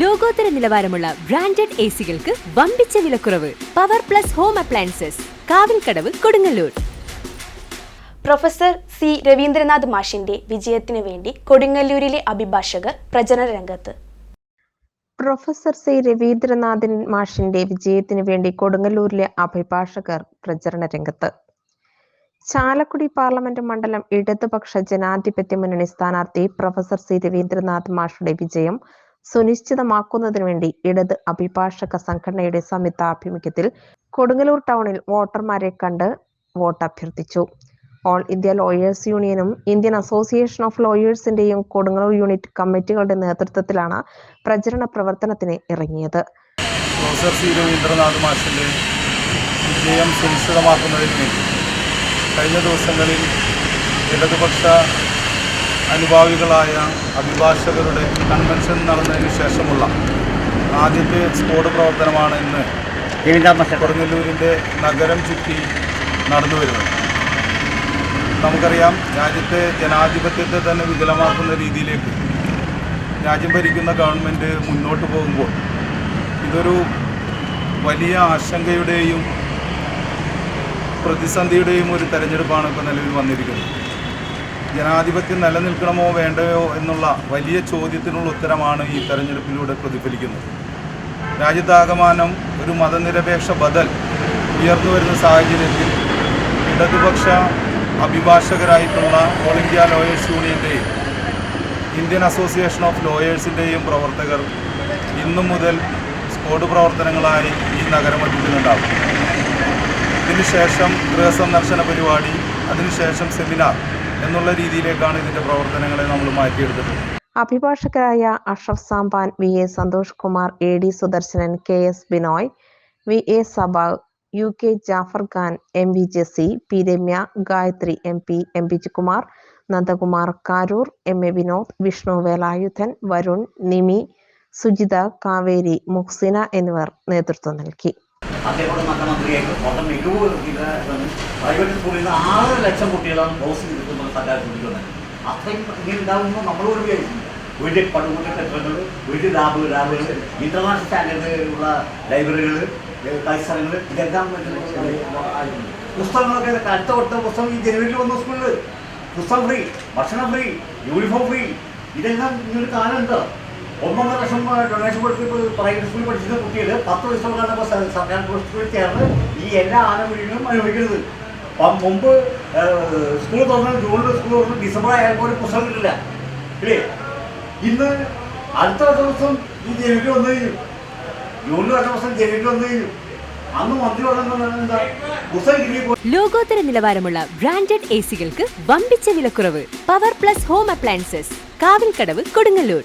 ലോകോത്തര നിലവാരമുള്ള branded A സികൾക്ക് വമ്പിച്ച വിലക്കുറവ് power plus home appliances Kavilkadavu Kodungallur. Professor C Ravindranath മാഷിന്റെ വിജയത്തിനു വേണ്ടി കൊടുങ്ങല്ലൂരിലെ അഭിഭാഷകർ പ്രചരണ രംഗത്ത്. പ്രൊഫസർ സി രവീന്ദ്രനാഥൻ മാഷിന്റെ വിജയത്തിനു വേണ്ടി കൊടുങ്ങല്ലൂരിലെ അഭിഭാഷകർ പ്രചരണ രംഗത്ത്. ചാലക്കുടി പാർലമെന്റ് മണ്ഡലം ഇടതുപക്ഷ ജനാധിപത്യ മുന്നണി സ്ഥാനാർത്ഥി പ്രൊഫസർ സി രവീന്ദ്രനാഥ് മാഷുടെ വിജയം സുനിശ്ചിതമാക്കുന്നതിനു വേണ്ടി ഇടത് അഭിഭാഷക സംഘടനയുടെ സംയുക്താഭിമുഖ്യത്തിൽ കൊടുങ്ങല്ലൂർ ടൗണിൽ വോട്ടർമാരെ കണ്ട് വോട്ട് അഭ്യർത്ഥിച്ചു ഓൾ ഇന്ത്യ ലോയേഴ്സ് യൂണിയനും ഇന്ത്യൻ അസോസിയേഷൻ ഓഫ് ലോയേഴ്സിന്റെയും കൊടുങ്ങല്ലൂർ യൂണിറ്റ് കമ്മിറ്റികളുടെ നേതൃത്വത്തിലാണ് പ്രചരണ പ്രവർത്തനത്തിന് ഇറങ്ങിയത്. പ്രൊഫസർ കഴിഞ്ഞ ദിവസങ്ങളിൽ ഇടതുപക്ഷ അനുഭാവികളായ അഭിഭാഷകരുടെ കൺവെൻഷൻ നടന്നതിന് ശേഷമുള്ള ആദ്യത്തെ സ്ക്വാഡ് പ്രവർത്തനമാണ് ഇന്ന് കൊടുങ്ങല്ലൂരിന്റെ നഗരം ചുറ്റി നടന്നു വരുന്നത്. നമുക്കറിയാം രാജ്യത്തെ ജനാധിപത്യത്തെ തന്നെ വികലമാക്കുന്ന രീതിയിലേക്ക് രാജ്യം ഭരിക്കുന്ന ഗവൺമെന്റ് മുന്നോട്ട് പോകുമ്പോൾ ഇതൊരു വലിയ ആശങ്കയുടെയും പ്രതിസന്ധിയുടെയും ഒരു തെരഞ്ഞെടുപ്പാണ് ഇപ്പോൾ നിലവിൽ വന്നിരിക്കുന്നത്. ജനാധിപത്യം നിലനിൽക്കണമോ വേണ്ടയോ എന്നുള്ള വലിയ ചോദ്യത്തിനുള്ള ഉത്തരമാണ് ഈ തെരഞ്ഞെടുപ്പിലൂടെ പ്രതിഫലിക്കുന്നത്. രാജ്യത്താകമാനം ഒരു മതനിരപേക്ഷ ബദൽ ഉയർന്നു വരുന്ന സാഹചര്യത്തിൽ ഇടതുപക്ഷ അഭിഭാഷകരായിട്ടുള്ള ഓൾ ഇന്ത്യ ലോയേഴ്സ് യൂണിയന്റെയും ഇന്ത്യൻ അസോസിയേഷൻ ഓഫ് ലോയേഴ്സിന്റെയും പ്രവർത്തകർ ഇന്നു മുതൽ സ്കോഡ് പ്രവർത്തനങ്ങളായി ഈ നഗരമധ്യത്തിലുണ്ടാകും ഇതിനുശേഷം ഗൃഹസന്ദർശന പരിപാടി അതിനുശേഷം സെമിനാർ എന്നുള്ള രീതിയിലേക്കാണ് ഇതിന്റെ പ്രവർത്തനങ്ങളെ നമ്മൾ മാറ്റിയെടുത്തിട്ടുള്ളത് അഭിഭാഷകരായ Ashaf Samban V A Santhosh Kumar A D Sudarsanan K S Binoy V A Sabav U K Jaffar Khan M V Jessy P Ramya Gayathri M P M P Kumar Nandakumar Karur M A Vinod Vishnu Velayudhan Varun Nimi Sujitha Kaveri Muhsina എന്നിവർ നേതൃത്വം നൽകി. നല്ല മന്ത്രിയായിട്ട് മൊത്തം എഴുപത് private സ്കൂളിൽ നിന്ന് ആറ് ലക്ഷം കുട്ടികളാണ് കോഴ്സ് കിട്ടുന്നത് സർക്കാർ കുട്ടികളുണ്ട് അത്രയും ഇങ്ങനെ ഉണ്ടാകുമ്പോൾ നമ്മളോട് വിചാരിച്ചില്ല വലിയ പടുകൂട്ട കെട്ടിടങ്ങൾ വീട്ടിൽ ലാബ് ലാബുകൾ ഇന്റർനാഷണൽ സ്റ്റാൻഡേർഡ് ഉള്ള ലൈബ്രറികൾ കളിസ്ഥലങ്ങൾ ഇതെല്ലാം. പുസ്തകങ്ങളൊക്കെ അടുത്ത കൊടുത്ത പുസ്തകം ഈ ജനുവരിയിൽ വന്ന സ്കൂളിൽ പുസ്തകം ഫ്രീ ഭക്ഷണം ഫ്രീ യൂണിഫോം ഫ്രീ ഇതെല്ലാം ഇങ്ങനൊരു കാലം ഉണ്ടോ? ഒന്നൊന്നര ലക്ഷം ഡൊണേഷൻ കൊടുത്ത് ഇപ്പോൾ പ്രൈവറ്റ് സ്കൂളിൽ പഠിച്ചിരുന്ന കുട്ടികൾ പത്ത് കാണുമ്പോൾ സർക്കാർ സ്കൂളിൽ ചേർന്ന് ഈ എല്ലാ ആനുകൂല്യങ്ങളും അനുഭവിക്കുന്നത്. അപ്പം മുമ്പ് സ്കൂൾ തുറന്ന് ജൂണിൽ സ്കൂൾ തുറന്ന് ഡിസംബർ ആയപ്പോൾ ഒരു പുസ്തകം കിട്ടില്ല. ഇല്ലേ? ഇന്ന് അടുത്ത ദിവസം ഈ ജനുവരി വന്നു കഴിഞ്ഞു ജൂണിൽ അടുത്ത ദിവസം ജനുവരി വന്നു കഴിഞ്ഞു ലോകോത്തര നിലവാരമുള്ള ബ്രാൻഡഡ് എ സികൾക്ക് വമ്പിച്ച വിലക്കുറവ്. പവർ പ്ലസ് ഹോം അപ്ലയൻസസ് കാവിൽ കാവിൽക്കടവ് കൊടുങ്ങല്ലൂർ.